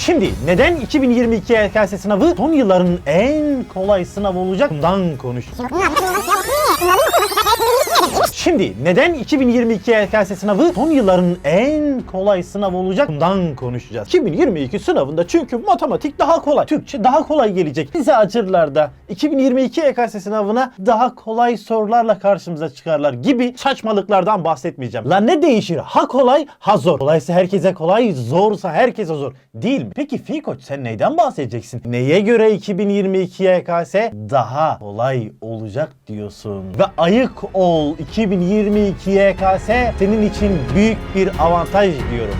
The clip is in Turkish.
Şimdi neden 2022 YKS sınavı son yılların en kolay sınavı olacak? Bundan konuşacağız. Şimdi neden 2022 YKS sınavı son yılların en kolay sınavı olacak? Bundan konuşacağız. 2022 sınavında çünkü matematik daha kolay, Türkçe daha kolay gelecek. Bize acırlar da 2022 YKS sınavına daha kolay sorularla karşımıza çıkarlar gibi saçmalıklardan bahsetmeyeceğim. La ne değişir? Ha kolay, ha zor. Kolaysa herkese kolay, zorsa herkese zor. Değil mi? Peki Fi Koç sen neyden bahsedeceksin? Neye göre 2022 YKS daha kolay olacak diyorsun? Ve ayık ol 2022 YKS senin için büyük bir avantaj diyorum.